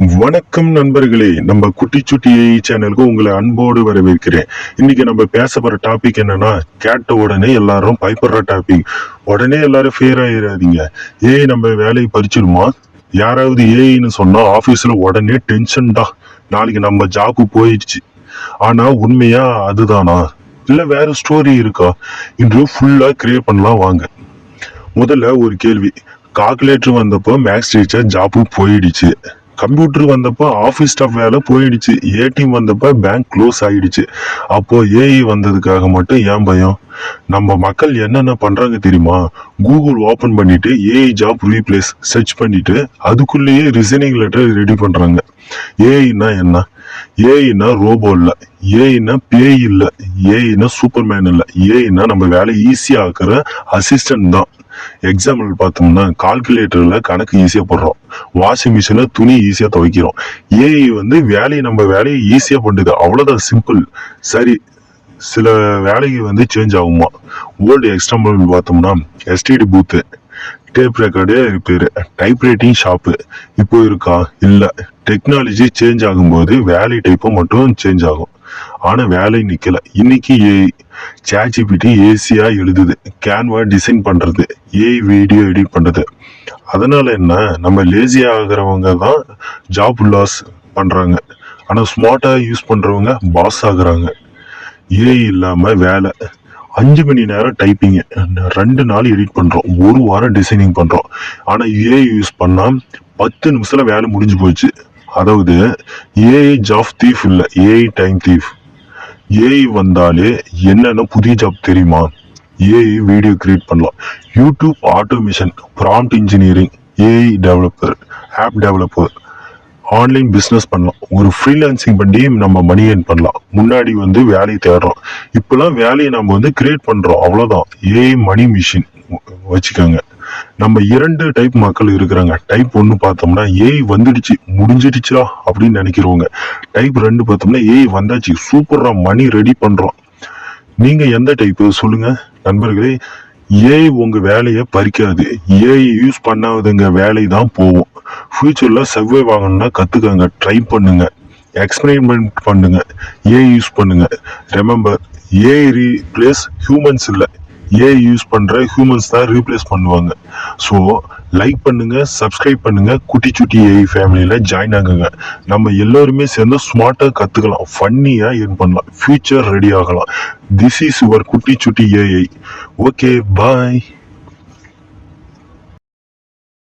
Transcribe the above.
வணக்கம் நண்பர்களே. நம்ம குட்டி சுட்டி ஏஐ சேனலுக்கு உங்களை அன்போடு வரவேற்கிறேன். இன்னைக்கு நம்ம பேச போற டாபிக் என்னன்னா கேட்ட உடனே எல்லாரும் பயப்படுற டாபிக் உடனே எல்லாரும் ஃபேர் ஆயிடாதீங்க ஏஐ நம்ம வேலையை பறிச்சிருமா யாராவது ஏஐன்னு சொன்னா ஆபீஸ்ல உடனே டென்ஷன் தான் நாளைக்கு நம்ம ஜாக்கு போயிடுச்சு. ஆனா உண்மையா அதுதானா? இல்ல வேற ஸ்டோரி இருக்கா? இன்று ஃபுல்லா கிரியேட் பண்ணலாம் வாங்க. முதல்ல ஒரு கேள்வி. கால்குலேட்டர் வந்தப்போ மேக்ஸ் டீச்சர் ஜாப்பு போயிடுச்சு. கம்ப்யூட்டர் வந்தப்போ ஆஃபீஸ் ஸ்டாஃப் வேலை போயிடுச்சு. ஏடிஎம் வந்தப்போ பேங்க் க்ளோஸ் ஆகிடுச்சு அப்போது ஏஐ வந்ததுக்காக மட்டும் ஏன் பயம்? நம்ம மக்கள் என்னென்ன பண்ணுறாங்க தெரியுமா? கூகுள் ஓப்பன் பண்ணிவிட்டு ஏஐ ஜாப் ரீப்ளேஸ் சர்ச் பண்ணிவிட்டு அதுக்குள்ளேயே ரிசைனிங் லெட்டர் ரெடி பண்ணுறாங்க ஏஐனா என்ன? ஏஐனா ரோபோ இல்லை. ஏஐனா பேய் இல்லை. ஏஐனா சூப்பர்மேன் இல்லை. ஏஐனா நம்ம வேலை ஈஸியா அசிஸ்டன்ட் தான். எக்ஸாம்பிள் பார்த்தோம்னா கால்குலேட்டரில் கணக்கு ஈஸியாக போடுறோம். வாஷிங் மிஷினில் துணி ஈஸியாக துவைக்கிறோம். ஏஐ வந்து வேலையை நம்ம வேலையை ஈஸியாக பண்ணுது. அவ்வளோதான் சிம்பிள் சரி சில வேலைக்கு வந்து சேஞ்ச் ஆகுமா? ஓல்டு எக்ஸாம்பிள் பார்த்தோம்னா எஸ்டிடி பூத்து டேப் ரெக்கார்டு பேர் டைப் ரைட்டிங் ஷாப்பு இப்போ இருக்கா? இல்லை. டெக்னாலஜி சேஞ்ச் ஆகும்போது வேலை டைப்பும் மட்டும் சேஞ்ச் ஆகும். ஆனால் வேலை நிக்கல. இன்னைக்கு ஏஐ சேட்ஜிபிடி ஏசியா எழுதுது. கேன்வா டிசைன் பண்றது. ஏஐ வீடியோ எடிட் பண்றது. அதனால என்ன? நம்ம லேசி ஆகுறவங்க தான் ஜாப் லாஸ் பண்றாங்க. ஆனால் ஸ்மார்ட்டாக யூஸ் பண்றவங்க பாஸ் ஆகுறாங்க. ஏஐ இல்லாமல் வேலை. அஞ்சு மணி நேரம் டைப்பிங் ரெண்டு நாள் எடிட் பண்றோம். ஒரு வாரம் டிசைனிங் பண்றோம். ஆனா ஏஐ யூஸ் பண்ணா பத்து நிமிஷத்துல வேலை முடிஞ்சு போச்சு. அதாவது ஏஐ ஜாப் தீஃப் இல்லை. ஏஐ டைம் தீஃப் ஏஐ வந்தாலே என்னென்ன புதிய ஜாப் தெரியுமா? ஏஐ வீடியோ கிரியேட் பண்ணலாம். YouTube automation prompt engineering AI developer app developer online business பண்ணலாம். ஒரு ஃப்ரீலான்சிங் பண்ணி நம்ம மணி ஏர்ன் பண்ணலாம். முன்னாடி வந்து வேலையை தேடுறோம். இப்போலாம் வேலையை நம்ம வந்து கிரியேட் பண்ணுறோம் அவ்வளோதான் ஏஐ மணி மிஷின் வச்சுக்கோங்க. நம்ம இரண்டு டைப் மக்கள் இருக்கிறாங்க. டைப் ஒன்று பார்த்தோம்னா ஏஐ வந்துடுச்சு முடிஞ்சிடுச்சா அப்படின்னு நினைக்கிறவங்க. டைப் ரெண்டு பார்த்தோம்னா ஏஐ வந்தாச்சு. சூப்பராக மணி ரெடி பண்ணுறோம் நீங்கள் எந்த டைப்பு சொல்லுங்கள் நண்பர்களே ஏஐ உங்க வேலையை பறிக்காது. ஏஐ யூஸ் பண்ணாதங்க வேலை தான் போகும். ஃபியூச்சர்ல செவ்வாய் வாங்கணும்னா கத்துக்கங்க ட்ரை பண்ணுங்க. எக்ஸ்பெரிமெண்ட் பண்ணுங்க. ஏஐ யூஸ் பண்ணுங்க. ரிமெம்பர் ஏஐ ரீப்ளேஸ் ஹியூமன்ஸ் இல்லை. ஏஐ யூஸ் பண்ற ஹியூமன்ஸ் தான் ரீப்ளேஸ் பண்ணுவாங்க. ஸோ லைக் பண்ணுங்க சப்ஸ்கிரைப் பண்ணுங்க. குட்டி சுட்டி ஏஐ ஃபேமிலியில் ஜாயின் ஆகுங்க. நம்ம எல்லோருமே சேர்ந்து ஸ்மார்ட்டாக கற்றுக்கலாம் ஃபன்னியாக ஏர்ன் பண்ணலாம். ஃபியூச்சர் ரெடி ஆகலாம். This is your Kutti Chutti AI okay bye